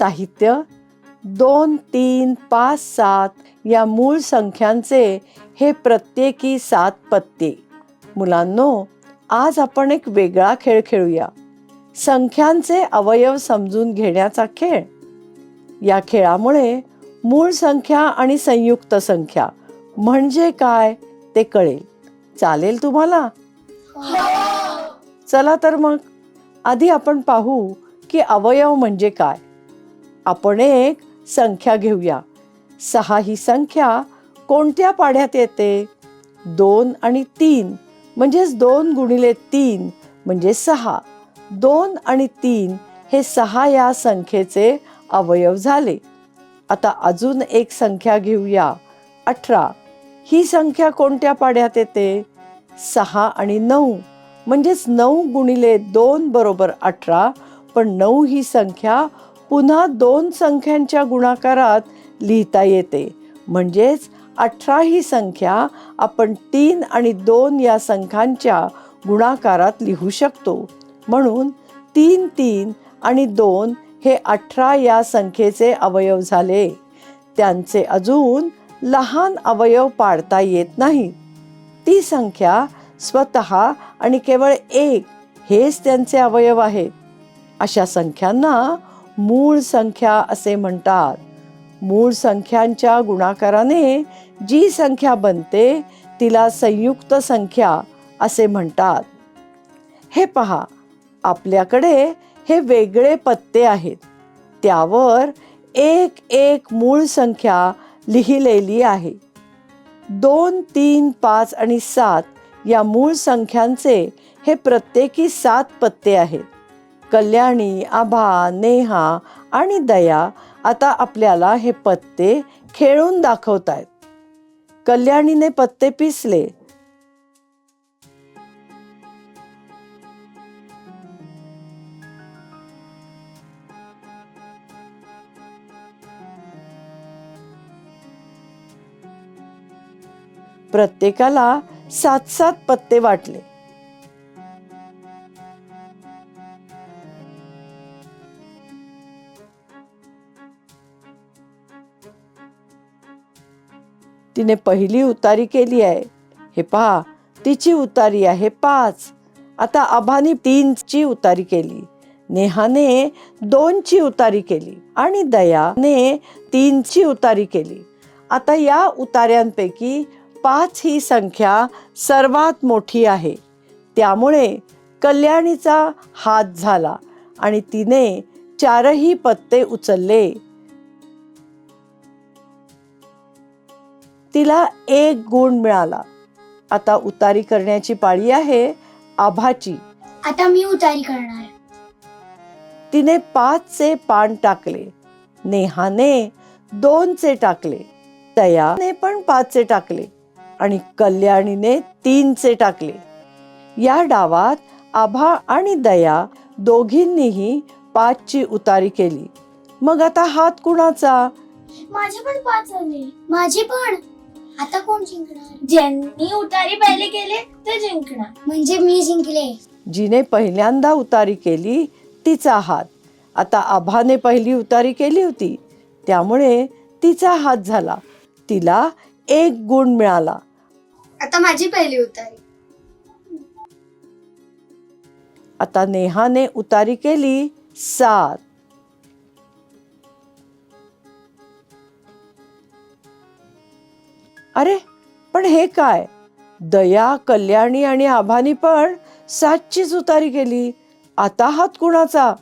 साहित्य दोन तीन पाच सात या मूळ संख्यांचे हे प्रत्येकी सात पत्ते. मुलांनो आज आपण एक वेगळा खेळ खेळूया. संख्यांचे अवयव समजून घेण्याचा खेळ. या खेळामुळे मूळ संख्या आणि संयुक्त संख्या म्हणजे काय ते कळेल. चालेल तुम्हाला? चला तर मग. आधी आपण पाहू की अवयव म्हणजे काय. आपण एक संख्या घेऊया. सहा ही संख्या कोणत्या पाढ्यात येते? दोन आणि तीन म्हणजेच दोन गुणिले तीन म्हणजे सहा. दोन आणि तीन हे सहा या संख्येचे अवयव झाले. आता अजून एक संख्या घेऊया. अठरा. ही संख्या कोणत्या पाड्यात येते? सहा आणि नऊ म्हणजेच नऊ गुणिले दोन बरोबर अठरा पण नऊ ही संख्या पुन्हा दोन संख्यांच्या गुणाकारात लिहिता येते. म्हणजेच अठरा ही संख्या आपण तीन आणि दोन या संख्यांच्या गुणाकारात लिहू शकतो. म्हणून तीन तीन आणि दोन हे अठरा या संख्येचे अवयव झाले. त्यांचे अजून लहान अवयव पाडता येत नाही. ती संख्या स्वतः आणि केवळ एक हेच त्यांचे अवयव आहेत. अशा संख्यांना मूळ संख्या असे म्हणतात. मूळ संख्यांच्या गुणाकाराने जी संख्या बनते तिला संयुक्त संख्या असे म्हणतात. हे पहा आपल्याकडे हे वेगळे पत्ते आहेत. त्यावर एक एक मूळ संख्या लिहिलेली आहे. दोन तीन पाच आणि सात या मूळ संख्यांचे हे प्रत्येकी सात पत्ते आहेत. कल्याणी आभा नेहा आणि दया आता आपल्याला हे पत्ते खेळून दाखवतायत. कल्याणीने पत्ते पिसले. प्रत्येकाला सात सात पत्ते वाटले. तिने पहिली उतारी केली आहे. हे पहा तिची उतारी आहे पाच. आता आभाने तीनची उतारी केली. नेहाने दोनची उतारी केली आणि दयाने तीनची उतारी केली. आता या उतार्यांपैकी पाच ही संख्या सर्वात मोठी आहे. त्यामुळे कल्याणीचा हात झाला आणि तिने चारही पत्ते उचलले. तिला एक गुण मिळाला. आता उतारी करण्याची पाळी आहे आभाची. आता मी उतारी करणार. तिने पाचचे पान टाकले. नेहाने दोनचे टाकले. दयाने पण पाचचे टाकले. आणि कल्याणीने तीनचे टाकले. या डावात आभा आणि दया दोघींनीही पाचची उतारी केली. मग आता हात कुणाचा? माझे पण पाच झाले. माझे पण. आता कोण जिंकणार? ज्यांनी उतारी पहिले केले ते जिंकणार. म्हणजे मी जिंकले. जिने पहिल्यांदा उतारी केली तिचा हात. आता आभाने पहिली उतारी केली होती. त्यामुळे तिचा हात झाला. तिला एक गुण मिळाला. आता माझी पहिली उतारी. आता नेहाने उतारी केली सात. अरे पण हे काय? दया कल्याणी आणि आभानी पण सातचीच उतारी केली. आता हात कुणाचा?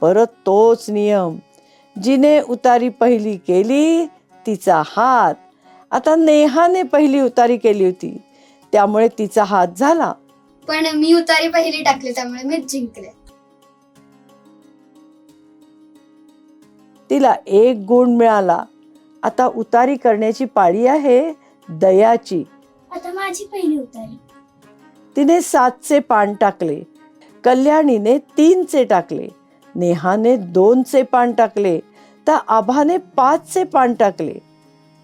परत तोच नियम. जिने उतारी पहिली केली तिचा हात. आता नेहाने पहिली उतारी केली होती. त्यामुळे तिचा हात झाला. पण मी उतारी पहिली टाकली त्यामुळे मीच जिंकले. तिला एक गुण मिळाला. आता उतारी करण्याची पाळी आहे दयाची. आता माझी पहिली उतारी. तिने सातचे पान टाकले. कल्याणीने तीनचे टाकले. नेहाने दोनचे पान टाकले. तर आभाने पाचचे पान टाकले.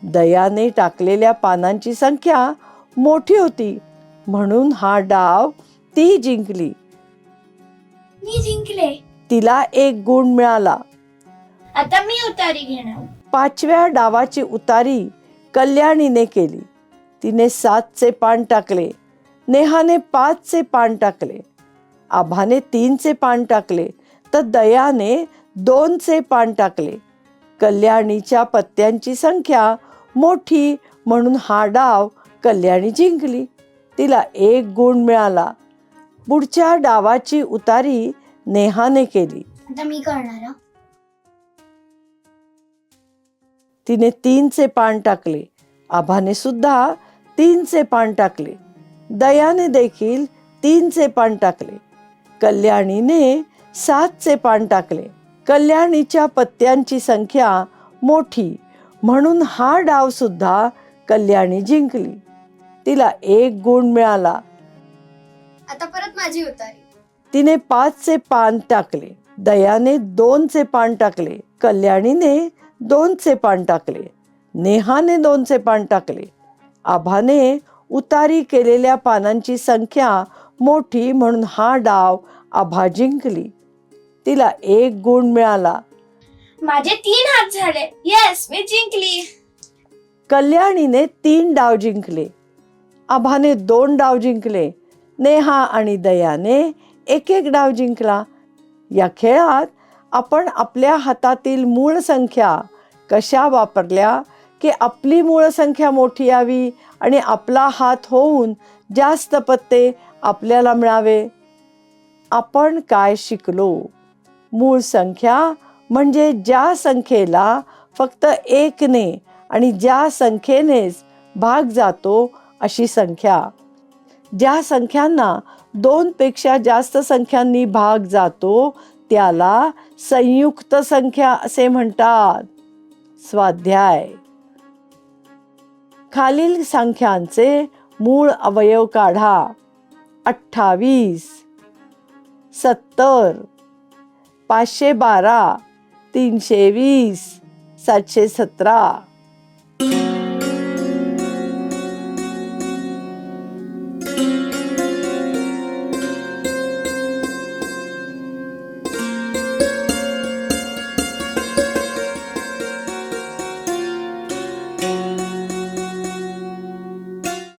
दयाने टाकलेल्या पानांची संख्या मोठी होती. म्हणून हा डाव ती जिंकली. मी जिंकले. तिला एक गुण मिळाला. आता मी उतारी घेणार. पाचव्या डावाची उतारी कल्याणीने केली. तिने सातचे पान टाकले. नेहाने पाचचे पान टाकले. आभाने तीनचे पान टाकले तर दयाने दोनचे पान टाकले. कल्याणीच्या पत्त्यांची संख्या मोठी म्हणून हा डाव कल्याणी जिंकली. तिला एक गुण मिळाला. पुढच्या डावाची उतारी नेहाने केली. आता मी करणार तिने तीनचे पान टाकले. आभाने सुद्धा तीनचे पान टाकले. दयाने देखील तीनचे पान टाकले. कल्याणीने सातचे पान टाकले. कल्याणीच्या पत्त्यांची संख्या मोठी. म्हणून हा डाव सुद्धा कल्याणी जिंकली. तिला एक गुण मिळाला. आता परत माझी उतारी. तिने पाचचे पान टाकले. दयाने दोनचे पान टाकले. कल्याणीने दोनचे पान टाकले. नेहाने दोनचे पान टाकले. आभाने उतारी केलेल्या पानांची संख्या मोठी म्हणून हा डाव आभा जिंकली. तिला एक गुण मिळाला. माझे तीन हात झाले. येस मी जिंकली. कल्याणीने तीन डाव जिंकले. आभाने दोन डाव जिंकले. नेहा आणि दयाने एक एक डाव जिंकला. या खेळात आपण आपल्या हातातील मूळ संख्या कशा वापरल्या की आपली मूळ संख्या मोठी यावी आणि आपला हात होऊन जास्त पत्ते आपल्याला मिळावे? आपण काय शिकलो? मूळ संख्या म्हणजे ज्या संख्येला फक्त एकने आणि ज्या संख्येनेच भाग जातो अशी संख्या. ज्या संख्यांना दोनपेक्षा जास्त संख्यांनी भाग जातो त्याला संयुक्त संख्या असे म्हणतात. स्वाध्याय. खालील संख्यांचे मूळ अवयव काढा. अठ्ठावीस. सत्तर. पाचशे बारा. तीनशे वीस. सातशे सतरा.